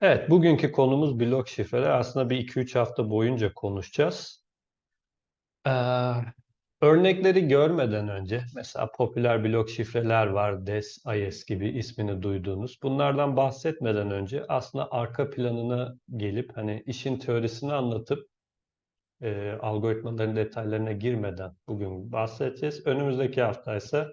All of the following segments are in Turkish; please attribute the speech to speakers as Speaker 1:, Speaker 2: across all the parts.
Speaker 1: Evet, bugünkü konumuz blok şifreler. Aslında bir 2-3 hafta boyunca konuşacağız. Ee, örnekleri görmeden önce, mesela popüler blok şifreler var, DES, IS gibi ismini duyduğunuz. Bunlardan bahsetmeden önce aslında arka planına gelip hani işin teorisini anlatıp e, algoritmaların detaylarına girmeden bugün bahsedeceğiz. Önümüzdeki hafta ise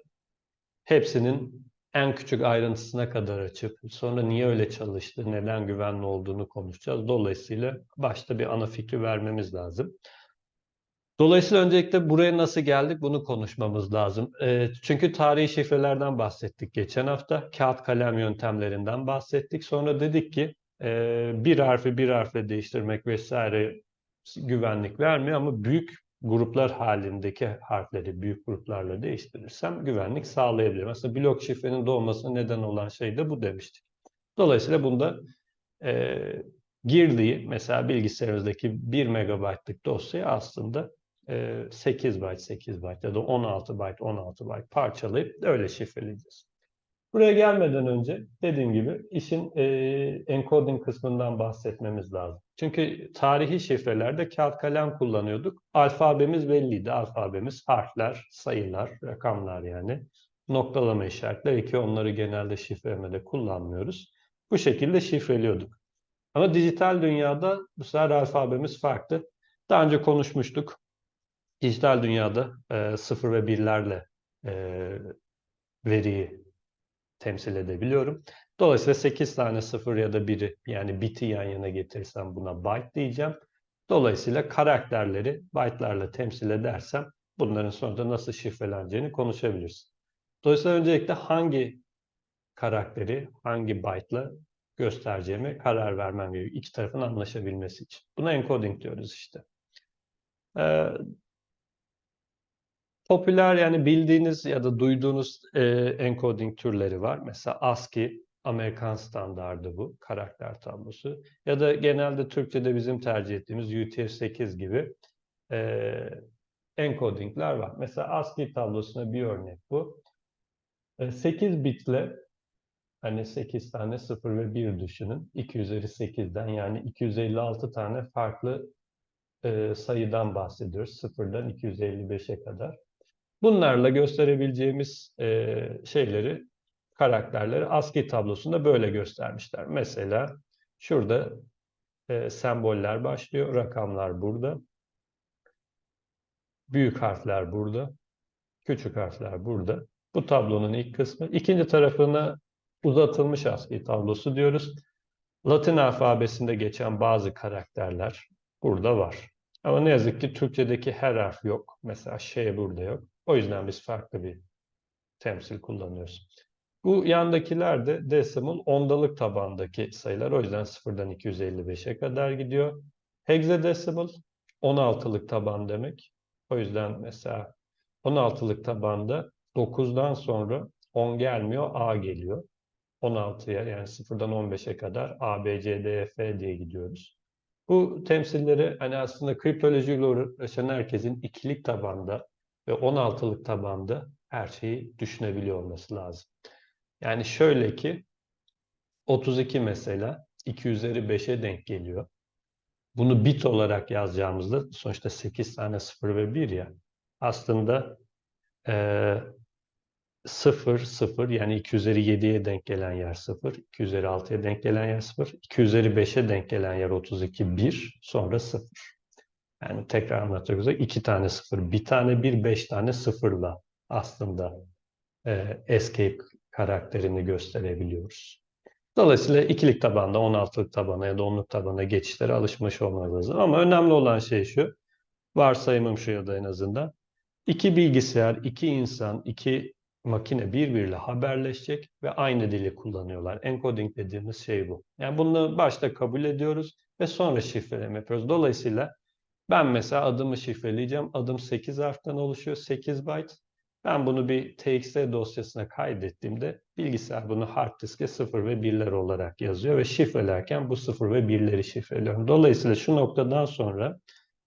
Speaker 1: hepsinin en küçük ayrıntısına kadar açıp sonra niye öyle çalıştı, neden güvenli olduğunu konuşacağız. Dolayısıyla başta bir ana fikri vermemiz lazım. Dolayısıyla öncelikle buraya nasıl geldik bunu konuşmamız lazım. E, çünkü tarihi şifrelerden bahsettik geçen hafta. Kağıt kalem yöntemlerinden bahsettik. Sonra dedik ki e, bir harfi bir harfle değiştirmek vesaire güvenlik vermiyor ama büyük gruplar halindeki harfleri büyük gruplarla değiştirirsem güvenlik sağlayabilirim. Aslında blok şifrenin doğmasına neden olan şey de bu demiştik. Dolayısıyla bunda e, girdiği mesela bilgisayarınızdaki 1 megabaytlık dosyayı aslında e, 8 byte 8 byte ya da 16 byte 16 byte parçalayıp öyle şifreleyeceğiz. Buraya gelmeden önce dediğim gibi işin e, encoding kısmından bahsetmemiz lazım. Çünkü tarihi şifrelerde kağıt kalem kullanıyorduk. Alfabemiz belliydi. Alfabemiz harfler, sayılar, rakamlar yani. Noktalama işaretleri ki onları genelde şifrelemede kullanmıyoruz. Bu şekilde şifreliyorduk. Ama dijital dünyada bu sefer alfabemiz farklı. Daha önce konuşmuştuk. Dijital dünyada e, sıfır ve birlerle e, veriyi temsil edebiliyorum. Dolayısıyla 8 tane 0 ya da 1'i yani biti yan yana getirirsem buna byte diyeceğim. Dolayısıyla karakterleri byte'larla temsil edersem bunların sonunda nasıl şifreleneceğini konuşabiliriz. Dolayısıyla öncelikle hangi karakteri hangi byte'la göstereceğime karar vermem gerekiyor. İki tarafın anlaşabilmesi için. Buna encoding diyoruz işte. Ee, Popüler yani bildiğiniz ya da duyduğunuz e, encoding türleri var. Mesela ASCII Amerikan standardı bu karakter tablosu. Ya da genelde Türkçe'de bizim tercih ettiğimiz UTF-8 gibi e, encodingler var. Mesela ASCII tablosuna bir örnek bu. E, 8 bitle hani 8 tane 0 ve 1 düşünün. 2 üzeri 8'den yani 256 tane farklı e, sayıdan bahsediyoruz. 0'dan 255'e kadar. Bunlarla gösterebileceğimiz e, şeyleri, karakterleri ASCII tablosunda böyle göstermişler. Mesela şurada e, semboller başlıyor, rakamlar burada. Büyük harfler burada, küçük harfler burada. Bu tablonun ilk kısmı. İkinci tarafına uzatılmış ASCII tablosu diyoruz. Latin alfabesinde geçen bazı karakterler burada var. Ama ne yazık ki Türkçedeki her harf yok. Mesela şey burada yok. O yüzden biz farklı bir temsil kullanıyoruz. Bu yandakiler de decimal ondalık tabandaki sayılar. O yüzden 0'dan 255'e kadar gidiyor. Hexadecimal 16'lık taban demek. O yüzden mesela 16'lık tabanda 9'dan sonra 10 gelmiyor, A geliyor. 16'ya yani 0'dan 15'e kadar A, B, C, D, E, F diye gidiyoruz. Bu temsilleri hani aslında kriptolojiyle uğraşan herkesin ikilik tabanda ve 16'lık tabanda her şeyi düşünebiliyor olması lazım. Yani şöyle ki 32 mesela 2 üzeri 5'e denk geliyor. Bunu bit olarak yazacağımızda sonuçta 8 tane 0 ve 1 ya aslında e, 0, 0 yani 2 üzeri 7'ye denk gelen yer 0, 2 üzeri 6'ya denk gelen yer 0, 2 üzeri 5'e denk gelen yer 32, 1, sonra 0. Yani tekrar anlatacak olursak iki tane sıfır, bir tane bir, beş tane sıfırla aslında e, escape karakterini gösterebiliyoruz. Dolayısıyla ikilik tabanda, 16'lık tabana ya da 10'luk tabana geçişlere alışmış olmanız lazım. Ama önemli olan şey şu, varsayımım şu ya da en azından, iki bilgisayar, iki insan, iki makine birbiriyle haberleşecek ve aynı dili kullanıyorlar. Encoding dediğimiz şey bu. Yani bunu başta kabul ediyoruz ve sonra şifreleme yapıyoruz. Dolayısıyla ben mesela adımı şifreleyeceğim. Adım 8 harften oluşuyor. 8 byte. Ben bunu bir TXT dosyasına kaydettiğimde bilgisayar bunu hard diske 0 ve 1'ler olarak yazıyor ve şifrelerken bu 0 ve 1'leri şifreliyorum. Dolayısıyla şu noktadan sonra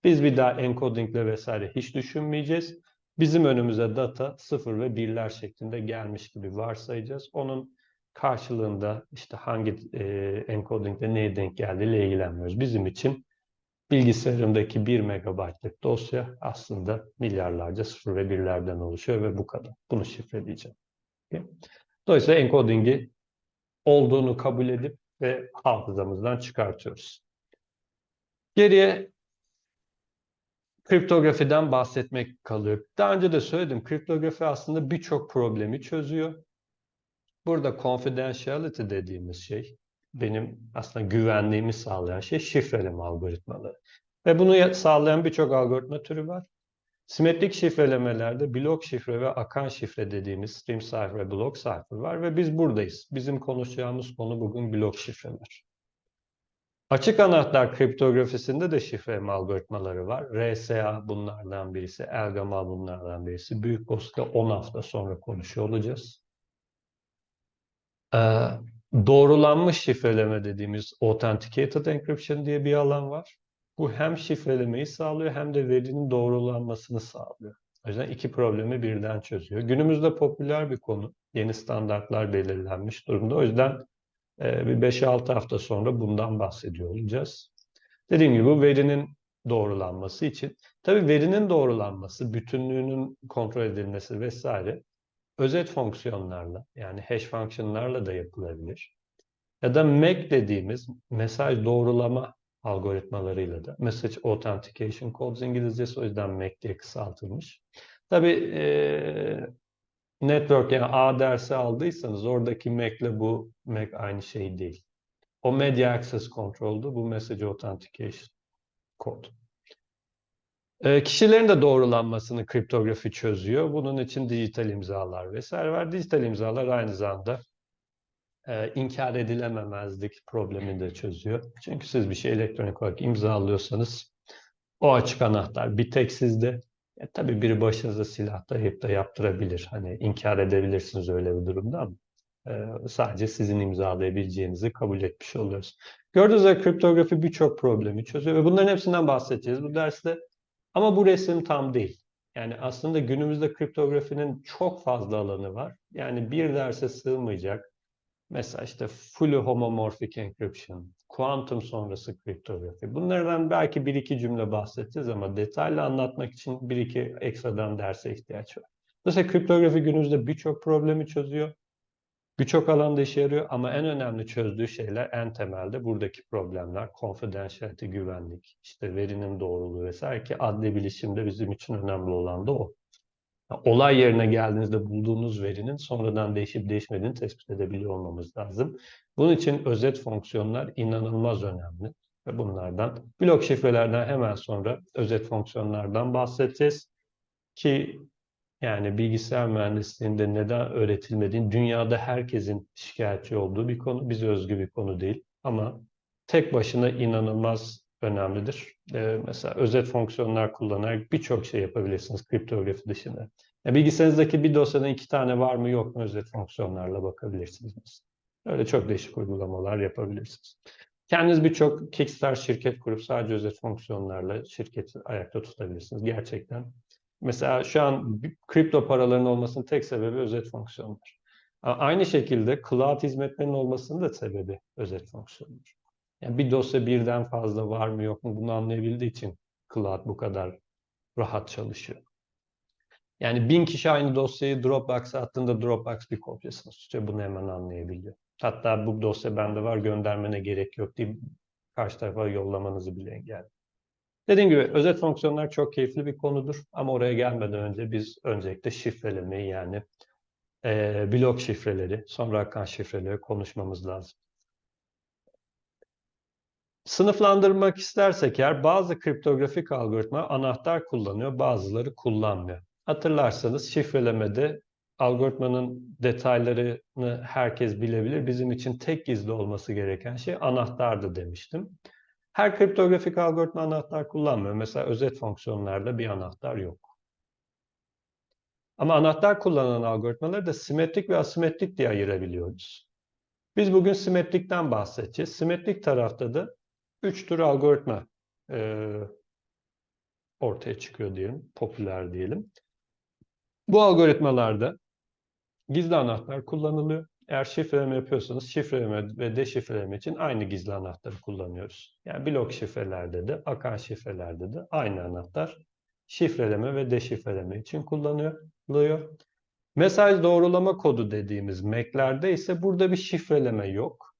Speaker 1: biz bir daha encodingle vesaire hiç düşünmeyeceğiz. Bizim önümüze data 0 ve 1'ler şeklinde gelmiş gibi varsayacağız. Onun karşılığında işte hangi e, encoding'de neye denk geldiğiyle ilgilenmiyoruz. Bizim için bilgisayarımdaki 1 megabaytlık dosya aslında milyarlarca sıfır ve birlerden oluşuyor ve bu kadar. Bunu şifreleyeceğim. Dolayısıyla encoding'i olduğunu kabul edip ve hafızamızdan çıkartıyoruz. Geriye kriptografiden bahsetmek kalıyor. Daha önce de söyledim, kriptografi aslında birçok problemi çözüyor. Burada confidentiality dediğimiz şey, benim aslında güvenliğimi sağlayan şey şifreleme algoritmaları. Ve bunu sağlayan birçok algoritma türü var. Simetrik şifrelemelerde blok şifre ve akan şifre dediğimiz stream cipher ve block cipher var ve biz buradayız. Bizim konuşacağımız konu bugün blok şifreler. Açık anahtar kriptografisinde de şifreleme algoritmaları var. RSA bunlardan birisi, Elgamal bunlardan birisi. Büyük Osk'a 10 hafta sonra konuşuyor olacağız. Ee, doğrulanmış şifreleme dediğimiz Authenticated Encryption diye bir alan var. Bu hem şifrelemeyi sağlıyor hem de verinin doğrulanmasını sağlıyor. O yüzden iki problemi birden çözüyor. Günümüzde popüler bir konu. Yeni standartlar belirlenmiş durumda. O yüzden e, bir 5-6 hafta sonra bundan bahsediyor olacağız. Dediğim gibi bu verinin doğrulanması için. Tabii verinin doğrulanması, bütünlüğünün kontrol edilmesi vesaire özet fonksiyonlarla yani hash fonksiyonlarla da yapılabilir. Ya da MAC dediğimiz mesaj doğrulama algoritmalarıyla da. Message Authentication Codes İngilizcesi o yüzden MAC diye kısaltılmış. Tabii e, network yani A dersi aldıysanız oradaki MAC ile bu MAC aynı şey değil. O Media Access Control'du. Bu Message Authentication Code. E, kişilerin de doğrulanmasını kriptografi çözüyor. Bunun için dijital imzalar vesaire var. Dijital imzalar aynı zamanda e, inkar edilememezlik problemini de çözüyor. Çünkü siz bir şey elektronik olarak imzalıyorsanız o açık anahtar bir tek sizde. E, tabii biri başınıza silah dayayıp da yaptırabilir. Hani inkar edebilirsiniz öyle bir durumda ama e, sadece sizin imzalayabileceğinizi kabul etmiş oluyoruz. Gördüğünüz gibi kriptografi birçok problemi çözüyor ve bunların hepsinden bahsedeceğiz bu derste. Ama bu resim tam değil. Yani aslında günümüzde kriptografinin çok fazla alanı var. Yani bir derse sığmayacak Mesela işte fully homomorphic encryption, kuantum sonrası kriptografi. Bunlardan belki bir iki cümle bahsedeceğiz ama detaylı anlatmak için bir iki ekstradan derse ihtiyaç var. Mesela kriptografi günümüzde birçok problemi çözüyor. Birçok alanda işe yarıyor ama en önemli çözdüğü şeyler en temelde buradaki problemler. Confidentiality, güvenlik, işte verinin doğruluğu vesaire ki adli bilişimde bizim için önemli olan da o olay yerine geldiğinizde bulduğunuz verinin sonradan değişip değişmediğini tespit edebiliyor olmamız lazım. Bunun için özet fonksiyonlar inanılmaz önemli. Ve bunlardan blok şifrelerden hemen sonra özet fonksiyonlardan bahsedeceğiz. Ki yani bilgisayar mühendisliğinde neden öğretilmediğin dünyada herkesin şikayetçi olduğu bir konu. Bize özgü bir konu değil. Ama tek başına inanılmaz önemlidir. Ee, mesela özet fonksiyonlar kullanarak birçok şey yapabilirsiniz kriptografi dışında. Yani bilgisayarınızdaki bir dosyada iki tane var mı yok mu özet fonksiyonlarla bakabilirsiniz. Öyle çok değişik uygulamalar yapabilirsiniz. Kendiniz birçok Kickstarter şirket kurup sadece özet fonksiyonlarla şirketi ayakta tutabilirsiniz. Gerçekten. Mesela şu an kripto paraların olmasının tek sebebi özet fonksiyonlar. Aynı şekilde cloud hizmetlerinin olmasının da sebebi özet fonksiyonlar. Yani bir dosya birden fazla var mı yok mu bunu anlayabildiği için Cloud bu kadar rahat çalışıyor. Yani bin kişi aynı dosyayı Dropbox'a attığında Dropbox bir kopyasını tutuyor. Bunu hemen anlayabiliyor. Hatta bu dosya bende var göndermene gerek yok diye karşı tarafa yollamanızı bile engelliyor. Dediğim gibi özet fonksiyonlar çok keyifli bir konudur. Ama oraya gelmeden önce biz öncelikle şifrelemeyi yani e, blok şifreleri, sonra akan şifreleri konuşmamız lazım. Sınıflandırmak istersek eğer bazı kriptografik algoritma anahtar kullanıyor, bazıları kullanmıyor. Hatırlarsanız şifrelemede algoritmanın detaylarını herkes bilebilir. Bizim için tek gizli olması gereken şey anahtardı demiştim. Her kriptografik algoritma anahtar kullanmıyor. Mesela özet fonksiyonlarda bir anahtar yok. Ama anahtar kullanan algoritmaları da simetrik ve asimetrik diye ayırabiliyoruz. Biz bugün simetrikten bahsedeceğiz. Simetrik tarafta da üç tür algoritma e, ortaya çıkıyor diyelim, popüler diyelim. Bu algoritmalarda gizli anahtar kullanılıyor. Eğer şifreleme yapıyorsanız şifreleme ve deşifreleme için aynı gizli anahtarı kullanıyoruz. Yani blok şifrelerde de, akan şifrelerde de aynı anahtar şifreleme ve deşifreleme için kullanılıyor. Mesaj doğrulama kodu dediğimiz Mac'lerde ise burada bir şifreleme yok.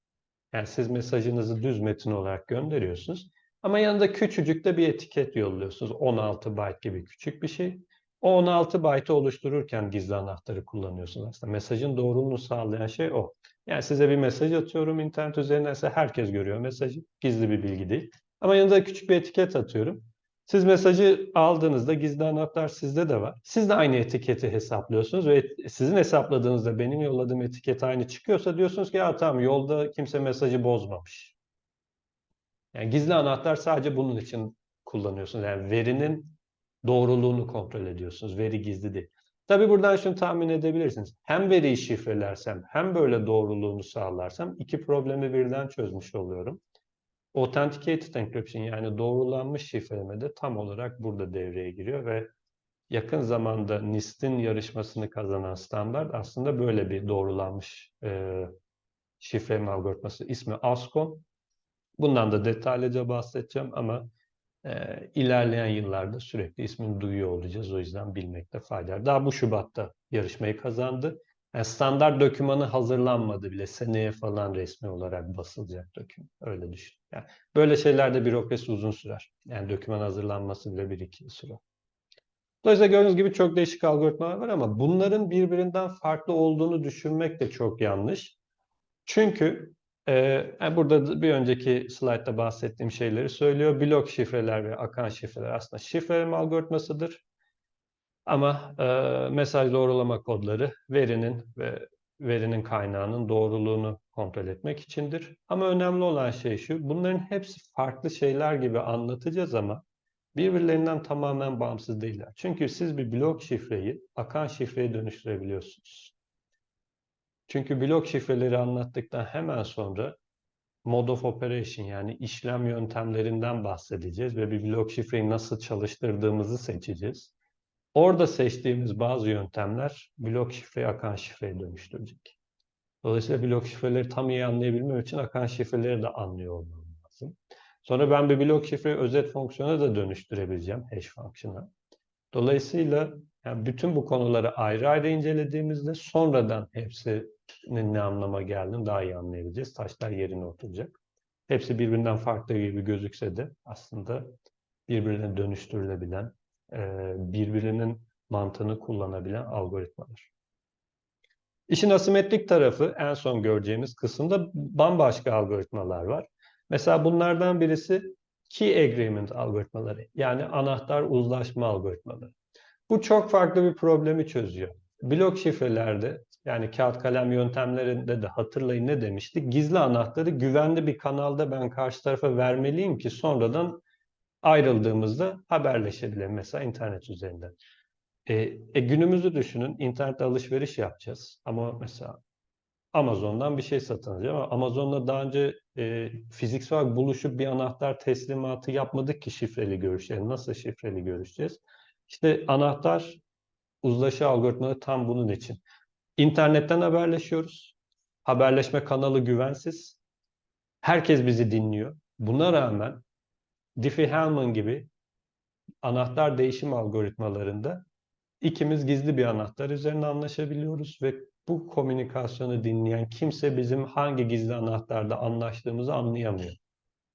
Speaker 1: Yani siz mesajınızı düz metin olarak gönderiyorsunuz. Ama yanında küçücük de bir etiket yolluyorsunuz. 16 byte gibi küçük bir şey. O 16 byte'ı oluştururken gizli anahtarı kullanıyorsunuz aslında. Mesajın doğruluğunu sağlayan şey o. Yani size bir mesaj atıyorum internet üzerinden ise herkes görüyor mesajı. Gizli bir bilgi değil. Ama yanında küçük bir etiket atıyorum. Siz mesajı aldığınızda gizli anahtar sizde de var. Siz de aynı etiketi hesaplıyorsunuz ve sizin hesapladığınızda benim yolladığım etiket aynı çıkıyorsa diyorsunuz ki ya tamam yolda kimse mesajı bozmamış. Yani gizli anahtar sadece bunun için kullanıyorsunuz. Yani verinin doğruluğunu kontrol ediyorsunuz. Veri gizli değil. Tabi buradan şunu tahmin edebilirsiniz. Hem veriyi şifrelersem hem böyle doğruluğunu sağlarsam iki problemi birden çözmüş oluyorum. Authenticated encryption yani doğrulanmış şifreleme de tam olarak burada devreye giriyor ve yakın zamanda NIST'in yarışmasını kazanan standart aslında böyle bir doğrulanmış e, şifreleme algoritması. İsmi ASCON. Bundan da detaylıca bahsedeceğim ama e, ilerleyen yıllarda sürekli ismini duyuyor olacağız. O yüzden bilmekte fayda var. Daha bu Şubat'ta yarışmayı kazandı. Yani standart dokümanı hazırlanmadı bile. Seneye falan resmi olarak basılacak doküman. Öyle düşün. Yani böyle şeylerde bürokrasi uzun sürer. Yani doküman hazırlanması bile bir iki yıl sürer. Dolayısıyla gördüğünüz gibi çok değişik algoritmalar var ama bunların birbirinden farklı olduğunu düşünmek de çok yanlış. Çünkü e, burada bir önceki slaytta bahsettiğim şeyleri söylüyor. Blok şifreler ve akan şifreler aslında şifreleme algoritmasıdır. Ama e, mesaj doğrulama kodları verinin ve verinin kaynağının doğruluğunu kontrol etmek içindir. Ama önemli olan şey şu, bunların hepsi farklı şeyler gibi anlatacağız ama birbirlerinden tamamen bağımsız değiller. Çünkü siz bir blok şifreyi akan şifreye dönüştürebiliyorsunuz. Çünkü blok şifreleri anlattıktan hemen sonra mode of operation yani işlem yöntemlerinden bahsedeceğiz ve bir blok şifreyi nasıl çalıştırdığımızı seçeceğiz. Orada seçtiğimiz bazı yöntemler blok şifreyi akan şifreye dönüştürecek. Dolayısıyla blok şifreleri tam iyi anlayabilmem için akan şifreleri de anlıyor olmam lazım. Sonra ben bir blok şifreyi özet fonksiyona da dönüştürebileceğim hash function'a. Dolayısıyla yani bütün bu konuları ayrı ayrı incelediğimizde sonradan hepsinin ne anlama geldiğini daha iyi anlayabileceğiz. Taşlar yerine oturacak. Hepsi birbirinden farklı gibi gözükse de aslında birbirine dönüştürülebilen birbirinin mantığını kullanabilen algoritmalar. İşin asimetrik tarafı en son göreceğimiz kısımda bambaşka algoritmalar var. Mesela bunlardan birisi Key Agreement algoritmaları yani anahtar uzlaşma algoritmaları. Bu çok farklı bir problemi çözüyor. Blok şifrelerde yani kağıt kalem yöntemlerinde de hatırlayın ne demiştik? Gizli anahtarı güvenli bir kanalda ben karşı tarafa vermeliyim ki sonradan ayrıldığımızda haberleşebilelim mesela internet üzerinden. E, e, günümüzü düşünün, internette alışveriş yapacağız ama mesela Amazon'dan bir şey satın alacağım ama Amazon'la daha önce e, fiziksel buluşup bir anahtar teslimatı yapmadık ki şifreli görüşelim. Nasıl şifreli görüşeceğiz? İşte anahtar uzlaşı algoritmaları tam bunun için. İnternetten haberleşiyoruz. Haberleşme kanalı güvensiz. Herkes bizi dinliyor. Buna rağmen Diffie-Hellman gibi anahtar değişim algoritmalarında ikimiz gizli bir anahtar üzerine anlaşabiliyoruz ve bu komünikasyonu dinleyen kimse bizim hangi gizli anahtarda anlaştığımızı anlayamıyor.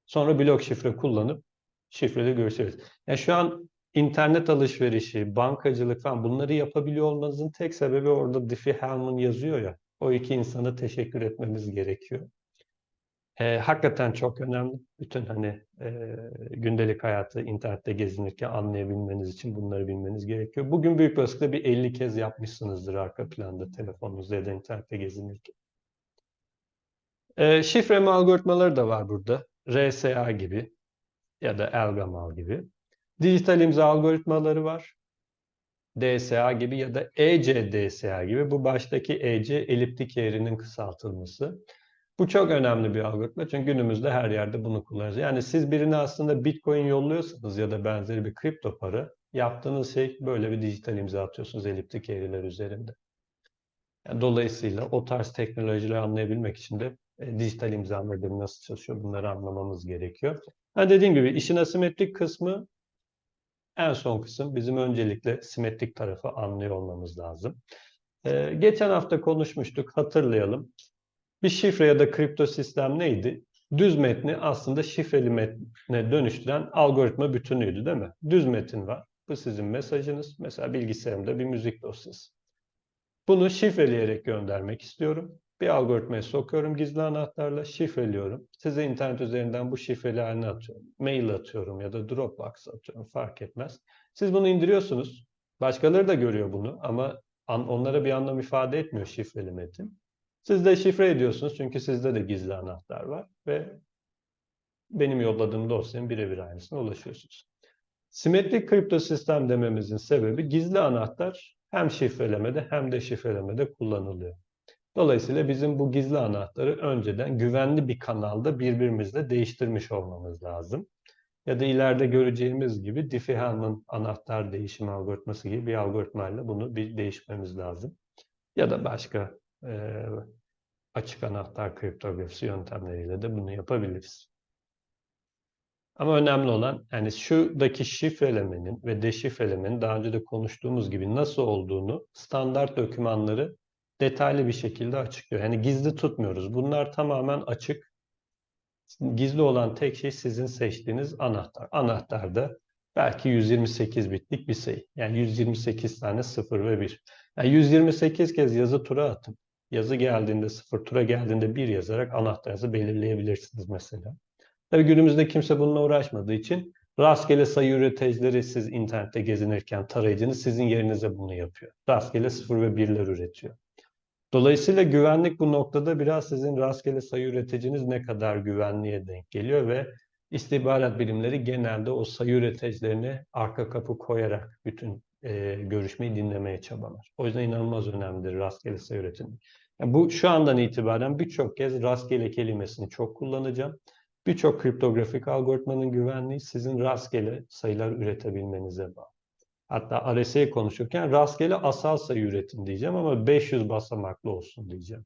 Speaker 1: Sonra blok şifre kullanıp şifreli görüşürüz. Yani şu an internet alışverişi, bankacılık falan bunları yapabiliyor olmanızın tek sebebi orada Diffie-Hellman yazıyor ya. O iki insana teşekkür etmemiz gerekiyor. E, hakikaten çok önemli. Bütün hani e, gündelik hayatı internette gezinirken anlayabilmeniz için bunları bilmeniz gerekiyor. Bugün büyük olasılıkla bir 50 kez yapmışsınızdır arka planda telefonunuzda ya da internette gezinirken. E, şifreme algoritmaları da var burada. RSA gibi ya da Elgamal gibi. Dijital imza algoritmaları var. DSA gibi ya da ECDSA gibi. Bu baştaki EC eliptik eğrinin kısaltılması. Bu çok önemli bir algoritma çünkü günümüzde her yerde bunu kullanıyoruz. Yani siz birine aslında Bitcoin yolluyorsanız ya da benzeri bir kripto para yaptığınız şey böyle bir dijital imza atıyorsunuz eliptik eğriler üzerinde. Yani dolayısıyla o tarz teknolojileri anlayabilmek için de e, dijital imza nedir, nasıl çalışıyor bunları anlamamız gerekiyor. Ha dediğim gibi işin asimetrik kısmı en son kısım. Bizim öncelikle simetrik tarafı anlıyor olmamız lazım. Ee, geçen hafta konuşmuştuk, hatırlayalım. Bir şifre ya da kripto sistem neydi? Düz metni aslında şifreli metne dönüştüren algoritma bütünüydü değil mi? Düz metin var. Bu sizin mesajınız. Mesela bilgisayarımda bir müzik dosyası. Bunu şifreleyerek göndermek istiyorum. Bir algoritmaya sokuyorum gizli anahtarla, şifreliyorum. Size internet üzerinden bu şifreli halini atıyorum. Mail atıyorum ya da Dropbox atıyorum fark etmez. Siz bunu indiriyorsunuz. Başkaları da görüyor bunu ama onlara bir anlam ifade etmiyor şifreli metin. Siz de şifre ediyorsunuz çünkü sizde de gizli anahtar var ve benim yolladığım dosyanın birebir aynısına ulaşıyorsunuz. Simetrik kripto sistem dememizin sebebi gizli anahtar hem şifrelemede hem de şifrelemede kullanılıyor. Dolayısıyla bizim bu gizli anahtarı önceden güvenli bir kanalda birbirimizle değiştirmiş olmamız lazım. Ya da ileride göreceğimiz gibi Diffie-Hellman anahtar değişim algoritması gibi bir algoritmayla bunu bir değişmemiz lazım. Ya da başka e, açık anahtar kriptografisi yöntemleriyle de bunu yapabiliriz. Ama önemli olan yani şuradaki şifrelemenin ve deşifrelemenin daha önce de konuştuğumuz gibi nasıl olduğunu standart dokümanları detaylı bir şekilde açıklıyor. Yani gizli tutmuyoruz. Bunlar tamamen açık. Gizli olan tek şey sizin seçtiğiniz anahtar. Anahtar da belki 128 bitlik bir sayı. Yani 128 tane 0 ve 1. Yani 128 kez yazı tura atıp yazı geldiğinde 0, tura geldiğinde 1 yazarak anahtarınızı belirleyebilirsiniz mesela. Tabii günümüzde kimse bununla uğraşmadığı için rastgele sayı üreticileri siz internette gezinirken tarayıcınız sizin yerinize bunu yapıyor. Rastgele 0 ve 1'ler üretiyor. Dolayısıyla güvenlik bu noktada biraz sizin rastgele sayı üreticiniz ne kadar güvenliğe denk geliyor ve istihbarat bilimleri genelde o sayı üreticilerini arka kapı koyarak bütün e, görüşmeyi dinlemeye çabalar. O yüzden inanılmaz önemlidir rastgele sayı üretimi. Yani bu şu andan itibaren birçok kez rastgele kelimesini çok kullanacağım. Birçok kriptografik algoritmanın güvenliği sizin rastgele sayılar üretebilmenize bağlı. Hatta RSA konuşurken rastgele asal sayı üretin diyeceğim ama 500 basamaklı olsun diyeceğim.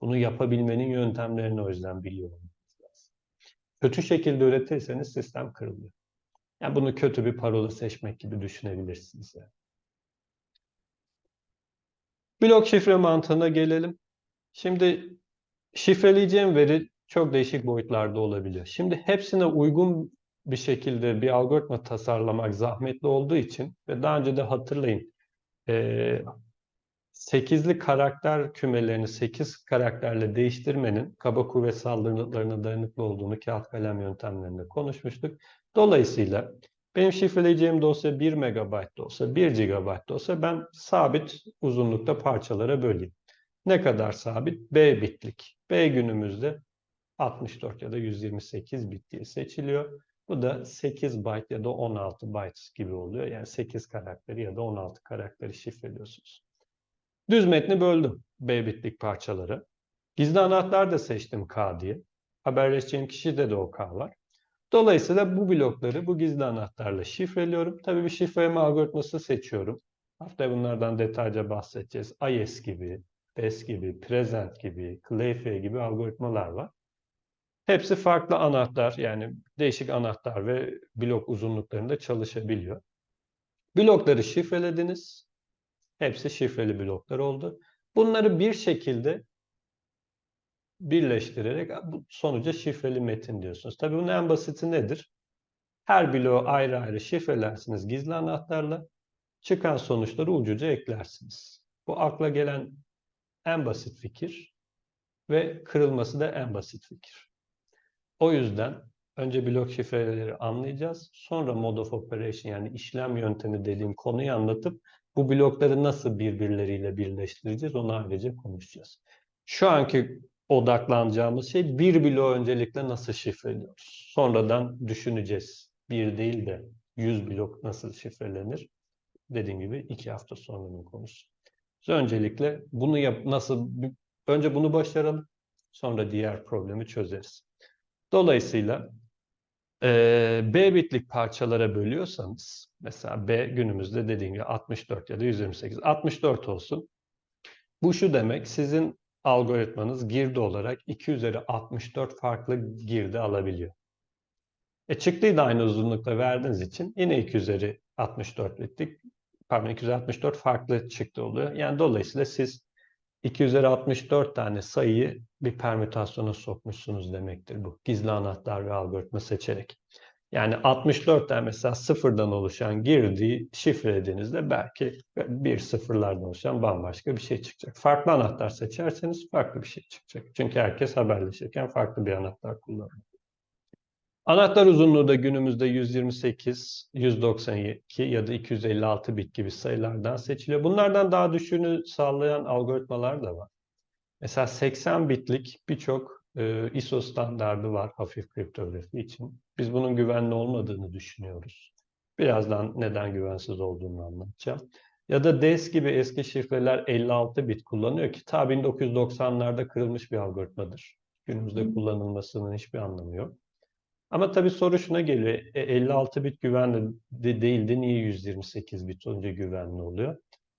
Speaker 1: Bunu yapabilmenin yöntemlerini o yüzden biliyorum. Kötü şekilde üretirseniz sistem kırılıyor. Yani bunu kötü bir parola seçmek gibi düşünebilirsiniz. Yani. Blok şifre mantığına gelelim. Şimdi şifreleyeceğim veri çok değişik boyutlarda olabiliyor. Şimdi hepsine uygun bir şekilde bir algoritma tasarlamak zahmetli olduğu için ve daha önce de hatırlayın e, 8'li karakter kümelerini 8 karakterle değiştirmenin kaba kuvvet saldırılarına dayanıklı olduğunu kağıt kalem yöntemlerinde konuşmuştuk. Dolayısıyla benim şifreleyeceğim dosya 1 MB da olsa, 1 GB da olsa ben sabit uzunlukta parçalara böleyim. Ne kadar sabit? B bitlik. B günümüzde 64 ya da 128 bit diye seçiliyor. Bu da 8 byte ya da 16 bytes gibi oluyor. Yani 8 karakteri ya da 16 karakteri şifreliyorsunuz. Düz metni böldüm B bitlik parçaları. Gizli anahtar da seçtim K diye. Haberleşeceğim kişide de o K var. Dolayısıyla bu blokları bu gizli anahtarla şifreliyorum. Tabii bir şifreleme algoritması seçiyorum. Haftaya bunlardan detaylıca bahsedeceğiz. IS gibi, PES gibi, Present gibi, Clayfair gibi algoritmalar var. Hepsi farklı anahtar yani değişik anahtar ve blok uzunluklarında çalışabiliyor. Blokları şifrelediniz. Hepsi şifreli bloklar oldu. Bunları bir şekilde birleştirerek sonuca şifreli metin diyorsunuz. Tabii bunun en basiti nedir? Her bloğu ayrı ayrı şifrelersiniz gizli anahtarla. Çıkan sonuçları ucuca eklersiniz. Bu akla gelen en basit fikir ve kırılması da en basit fikir. O yüzden önce blok şifreleri anlayacağız. Sonra mode of operation yani işlem yöntemi dediğim konuyu anlatıp bu blokları nasıl birbirleriyle birleştireceğiz onu ayrıca konuşacağız. Şu anki odaklanacağımız şey bir bloğu öncelikle nasıl şifreliyoruz. Sonradan düşüneceğiz. Bir değil de 100 blok nasıl şifrelenir? Dediğim gibi iki hafta sonranın konusu. Öncelikle bunu yap nasıl önce bunu başaralım. Sonra diğer problemi çözeriz. Dolayısıyla e, B bitlik parçalara bölüyorsanız mesela B günümüzde dediğim gibi 64 ya da 128 64 olsun. Bu şu demek, sizin algoritmanız girdi olarak 2 üzeri 64 farklı girdi alabiliyor. E çıktıyı da aynı uzunlukta verdiğiniz için yine 2 üzeri 64 bittik. Pardon 2 üzeri 64 farklı çıktı oluyor. Yani dolayısıyla siz 2 üzeri 64 tane sayıyı bir permütasyona sokmuşsunuz demektir bu. Gizli anahtar ve algoritma seçerek. Yani 64 tane mesela sıfırdan oluşan girdiği şifrelediğinizde belki bir sıfırlardan oluşan bambaşka bir şey çıkacak. Farklı anahtar seçerseniz farklı bir şey çıkacak. Çünkü herkes haberleşirken farklı bir anahtar kullanıyor. Anahtar uzunluğu da günümüzde 128, 192 ya da 256 bit gibi sayılardan seçiliyor. Bunlardan daha düşüğünü sağlayan algoritmalar da var. Mesela 80 bitlik birçok e, ISO standardı var hafif kriptografi için. Biz bunun güvenli olmadığını düşünüyoruz. Birazdan neden güvensiz olduğunu anlatacağım. Ya da DES gibi eski şifreler 56 bit kullanıyor ki ta 1990'larda kırılmış bir algoritmadır. Günümüzde kullanılmasının hiçbir anlamı yok. Ama tabii soru şuna geliyor. E, 56 bit güvenli de değildi. Niye 128 bit olunca güvenli oluyor?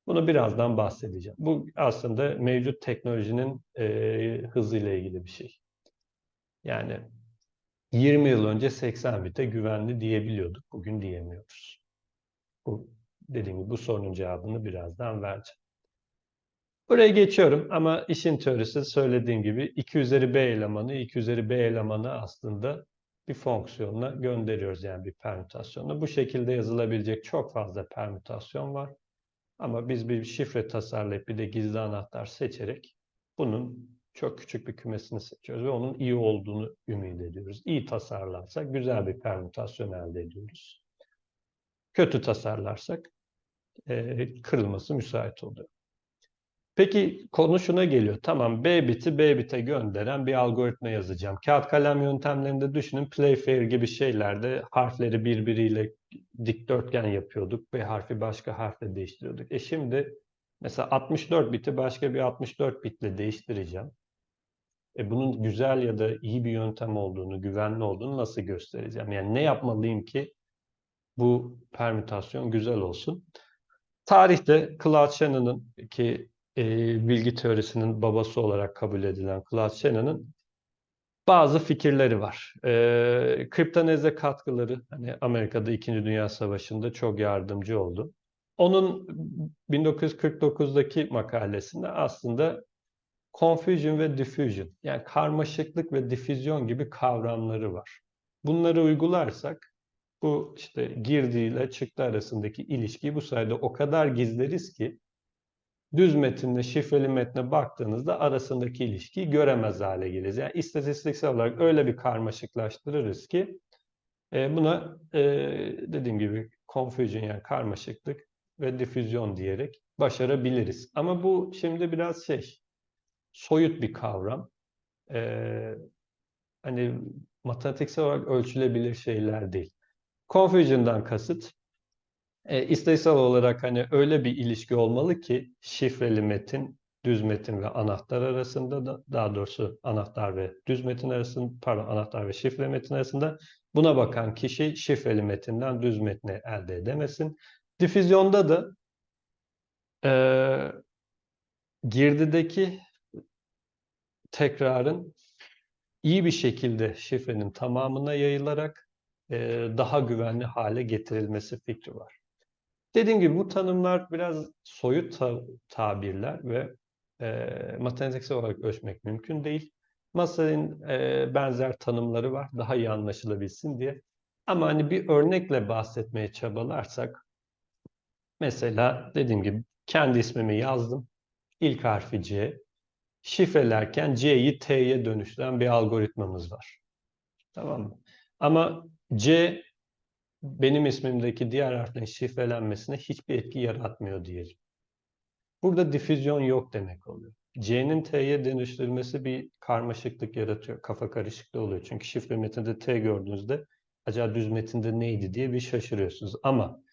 Speaker 1: Bunu birazdan bahsedeceğim. Bu aslında mevcut teknolojinin e, hızıyla ilgili bir şey. Yani 20 yıl önce 80 bite güvenli diyebiliyorduk. Bugün diyemiyoruz. Bu dediğim gibi bu sorunun cevabını birazdan vereceğim. Buraya geçiyorum ama işin teorisi söylediğim gibi 2 üzeri b elemanı, 2 üzeri b elemanı aslında bir fonksiyonla gönderiyoruz yani bir permütasyonla. Bu şekilde yazılabilecek çok fazla permütasyon var. Ama biz bir şifre tasarlayıp bir de gizli anahtar seçerek bunun çok küçük bir kümesini seçiyoruz ve onun iyi olduğunu ümit ediyoruz. İyi tasarlarsak güzel bir permütasyon elde ediyoruz. Kötü tasarlarsak e, kırılması müsait oluyor. Peki konu şuna geliyor. Tamam B biti B bite gönderen bir algoritma yazacağım. Kağıt kalem yöntemlerinde düşünün Playfair gibi şeylerde harfleri birbiriyle dikdörtgen yapıyorduk. B harfi başka harfle değiştiriyorduk. E şimdi mesela 64 biti başka bir 64 bitle değiştireceğim. E bunun güzel ya da iyi bir yöntem olduğunu, güvenli olduğunu nasıl göstereceğim? Yani ne yapmalıyım ki bu permütasyon güzel olsun? Tarihte Claude Shannon'ın ki e, bilgi teorisinin babası olarak kabul edilen Claude Shannon'ın bazı fikirleri var. E, kriptoneze katkıları hani Amerika'da İkinci Dünya Savaşı'nda çok yardımcı oldu. Onun 1949'daki makalesinde aslında confusion ve diffusion yani karmaşıklık ve difüzyon gibi kavramları var. Bunları uygularsak bu işte girdi ile çıktı arasındaki ilişkiyi bu sayede o kadar gizleriz ki düz metinle şifreli metne baktığınızda arasındaki ilişkiyi göremez hale geliriz. Yani istatistiksel olarak öyle bir karmaşıklaştırırız ki e, buna e, dediğim gibi confusion yani karmaşıklık ve difüzyon diyerek başarabiliriz. Ama bu şimdi biraz şey soyut bir kavram. E, hani matematiksel olarak ölçülebilir şeyler değil. Confusion'dan kasıt e, istatistiksel olarak hani öyle bir ilişki olmalı ki şifreli metin, düz metin ve anahtar arasında da daha doğrusu anahtar ve düz metin arasında pardon anahtar ve şifre metin arasında buna bakan kişi şifreli metinden düz metni elde edemesin. Difüzyonda da e, girdideki tekrarın iyi bir şekilde şifrenin tamamına yayılarak e, daha güvenli hale getirilmesi fikri var. Dediğim gibi bu tanımlar biraz soyut ta tabirler ve e, matematiksel olarak ölçmek mümkün değil. Masalın e, benzer tanımları var daha iyi anlaşılabilsin diye. Ama hani bir örnekle bahsetmeye çabalarsak mesela dediğim gibi kendi ismimi yazdım. İlk harfi C. Şifrelerken C'yi T'ye dönüştüren bir algoritmamız var. Tamam mı? Ama C benim ismimdeki diğer harflerin şifrelenmesine hiçbir etki yaratmıyor diyelim. Burada difüzyon yok demek oluyor. C'nin T'ye dönüştürülmesi bir karmaşıklık yaratıyor. Kafa karışıklığı oluyor. Çünkü şifre metinde T gördüğünüzde acaba düz metinde neydi diye bir şaşırıyorsunuz. Ama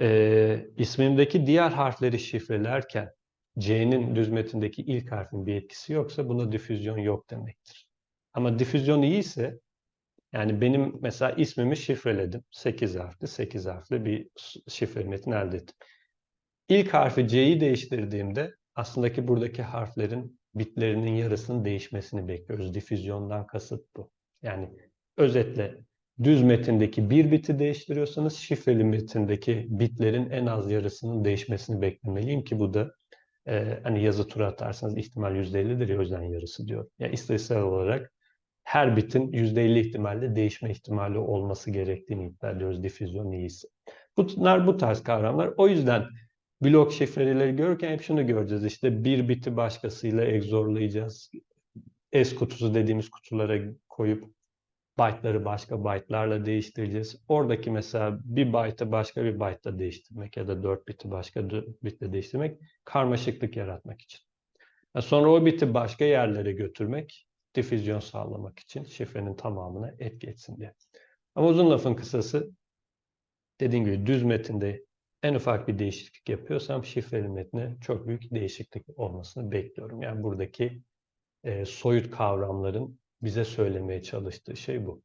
Speaker 1: e, ismimdeki diğer harfleri şifrelerken C'nin düz metindeki ilk harfin bir etkisi yoksa buna difüzyon yok demektir. Ama difüzyon iyiyse yani benim mesela ismimi şifreledim. 8 harfli, 8 harfli bir şifre metin elde ettim. İlk harfi C'yi değiştirdiğimde aslında ki buradaki harflerin bitlerinin yarısının değişmesini bekliyoruz. Difüzyondan kasıt bu. Yani özetle düz metindeki bir biti değiştiriyorsanız şifreli metindeki bitlerin en az yarısının değişmesini beklemeliyim ki bu da e, hani yazı tura atarsanız ihtimal %50'dir ya o yüzden yarısı diyor. Yani istatistiksel olarak her bitin %50 ihtimalle değişme ihtimali olması gerektiğini iddia ediyoruz difüzyon iyisi. Bunlar bu tarz kavramlar. O yüzden blok şifreleri görürken hep şunu göreceğiz. İşte bir biti başkasıyla egzorlayacağız. S kutusu dediğimiz kutulara koyup byte'ları başka byte'larla değiştireceğiz. Oradaki mesela bir byte'ı başka bir byte'la değiştirmek ya da 4 biti başka 4 bitle değiştirmek karmaşıklık yaratmak için. Sonra o biti başka yerlere götürmek difüzyon sağlamak için şifrenin tamamına etki etsin diye. Ama uzun lafın kısası dediğim gibi düz metinde en ufak bir değişiklik yapıyorsam şifreli metne çok büyük değişiklik olmasını bekliyorum. Yani buradaki e, soyut kavramların bize söylemeye çalıştığı şey bu.